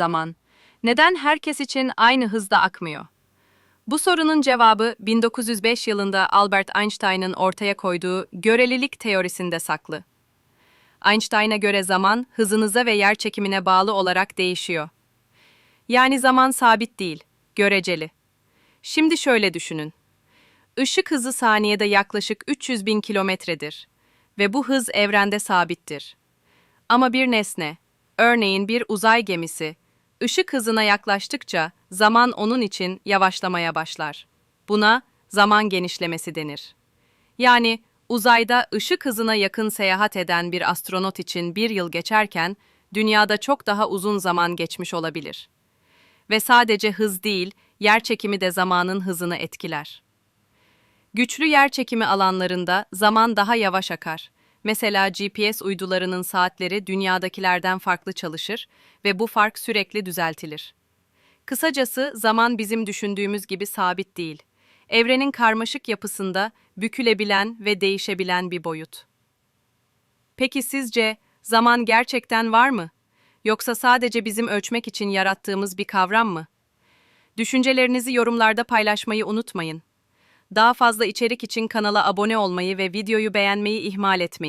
zaman neden herkes için aynı hızda akmıyor? Bu sorunun cevabı 1905 yılında Albert Einstein'ın ortaya koyduğu görelilik teorisinde saklı. Einstein'a göre zaman hızınıza ve yer çekimine bağlı olarak değişiyor. Yani zaman sabit değil, göreceli. Şimdi şöyle düşünün. Işık hızı saniyede yaklaşık 300 bin kilometredir ve bu hız evrende sabittir. Ama bir nesne, örneğin bir uzay gemisi, ışık hızına yaklaştıkça zaman onun için yavaşlamaya başlar. Buna zaman genişlemesi denir. Yani uzayda ışık hızına yakın seyahat eden bir astronot için bir yıl geçerken, dünyada çok daha uzun zaman geçmiş olabilir. Ve sadece hız değil, yer çekimi de zamanın hızını etkiler. Güçlü yer çekimi alanlarında zaman daha yavaş akar. Mesela GPS uydularının saatleri dünyadakilerden farklı çalışır ve bu fark sürekli düzeltilir. Kısacası zaman bizim düşündüğümüz gibi sabit değil. Evrenin karmaşık yapısında bükülebilen ve değişebilen bir boyut. Peki sizce zaman gerçekten var mı? Yoksa sadece bizim ölçmek için yarattığımız bir kavram mı? Düşüncelerinizi yorumlarda paylaşmayı unutmayın. Daha fazla içerik için kanala abone olmayı ve videoyu beğenmeyi ihmal etmeyin.